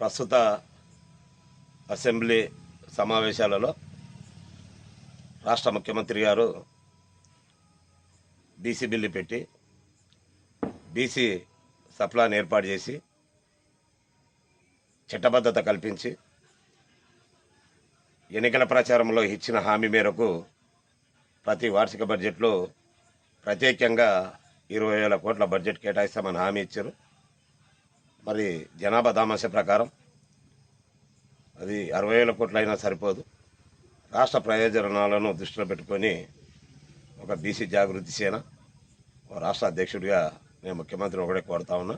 ప్రస్తుత అసెంబ్లీ సమావేశాలలో రాష్ట్ర ముఖ్యమంత్రి గారు బీసీ బిల్లు పెట్టి బీసీ సప్లాన్ ఏర్పాటు చేసి చట్టబద్ధత కల్పించి ఎన్నికల ప్రచారంలో ఇచ్చిన హామీ మేరకు ప్రతి వార్షిక బడ్జెట్లో ప్రత్యేకంగా ఇరవై వేల కోట్ల బడ్జెట్ కేటాయిస్తామని హామీ ఇచ్చారు. మరి జనాభా దామాష ప్రకారం అది అరవై వేల కోట్లు అయినా సరిపోదు. రాష్ట్ర ప్రయోజనాలను దృష్టిలో పెట్టుకొని ఒక బీసీ జాగృతి సేన రాష్ట్ర అధ్యక్షుడిగా నేను ముఖ్యమంత్రి ఒకటే కోరుతా ఉన్నా.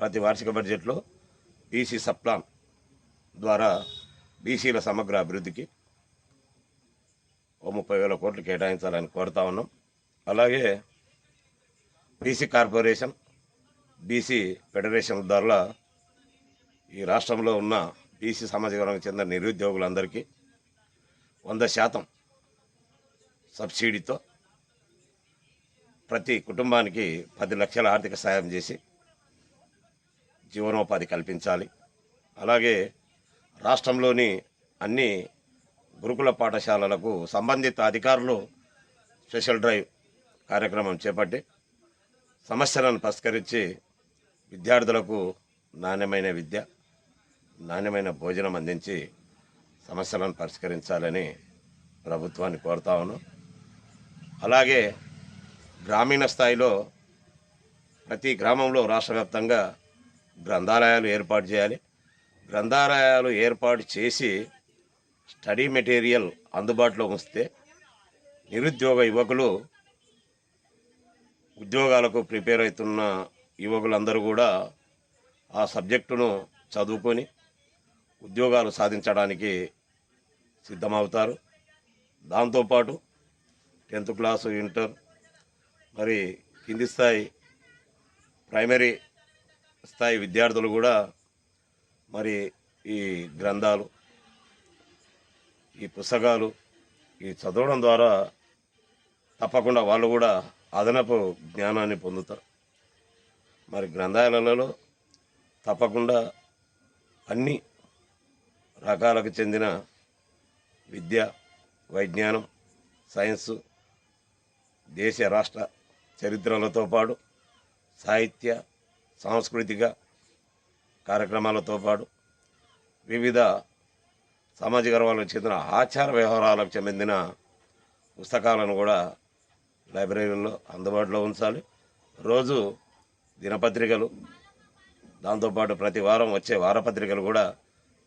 ప్రతి వార్షిక బడ్జెట్లో బీసీ సప్లాన్ ద్వారా బీసీల సమగ్ర అభివృద్ధికి ఓ ముప్పై వేల కోట్లు కేటాయించాలని కోరుతా ఉన్నాం. అలాగే బీసీ కార్పొరేషన్ బీసీ ఫెడరేషన్ ద్వారా ఈ రాష్ట్రంలో ఉన్న బీసీ సామాజిక వర్గానికి చెందిన నిరుద్యోగులందరికీ వంద శాతం సబ్సిడీతో ప్రతి కుటుంబానికి పది లక్షల ఆర్థిక సాయం చేసి జీవనోపాధి కల్పించాలి. అలాగే రాష్ట్రంలోని అన్ని గురుకుల పాఠశాలలకు సంబంధిత అధికారులు స్పెషల్ డ్రైవ్ కార్యక్రమం చేపట్టి సమస్యలను పరిష్కరించి విద్యార్థులకు నాణ్యమైన విద్య నాణ్యమైన భోజనం అందించి సమస్యలను పరిష్కరించాలని ప్రభుత్వాన్ని కోరుతా ఉన్నాం. అలాగే గ్రామీణ స్థాయిలో ప్రతి గ్రామంలో రాష్ట్ర వ్యాప్తంగా గ్రంథాలయాలు ఏర్పాటు చేయాలి. గ్రంథాలయాలు ఏర్పాటు చేసి స్టడీ మెటీరియల్ అందుబాటులో ఉంచితే నిరుద్యోగ యువకులు ఉద్యోగాలకు ప్రిపేర్ అవుతున్న యువకులందరూ కూడా ఆ సబ్జెక్టును చదువుకొని ఉద్యోగాలు సాధించడానికి సిద్ధమవుతారు. దాంతోపాటు టెన్త్ క్లాసు ఇంటర్ మరి కింది స్థాయి ప్రైమరీ స్థాయి విద్యార్థులు కూడా మరి ఈ గ్రంథాలు ఈ పుస్తకాలు ఈ చదవడం ద్వారా తప్పకుండా వాళ్ళు కూడా అదనపు జ్ఞానాన్ని పొందుతారు. మరి గ్రంథాలయాలలో తప్పకుండా అన్ని రకాలకు చెందిన విద్య వైజ్ఞానం సైన్సు దేశ రాష్ట్ర చరిత్రలతో పాటు సాహిత్య సాంస్కృతిక కార్యక్రమాలతో పాటు వివిధ సామాజిక వర్గాలకు చెందిన ఆచార వ్యవహారాలకు చెందిన పుస్తకాలను కూడా లైబ్రరీలో అందుబాటులో ఉంచాలి. రోజు దినపత్రికలు. దాంతోపాటు ప్రతి వారం వచ్చే వారపత్రికలు కూడా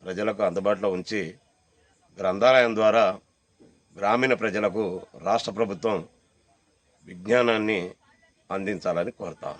ప్రజలకు అందుబాటులో ఉంచి గ్రంథాలయం ద్వారా గ్రామీణ ప్రజలకు రాష్ట్ర ప్రభుత్వం విజ్ఞానాన్ని అందించాలని కోరుతా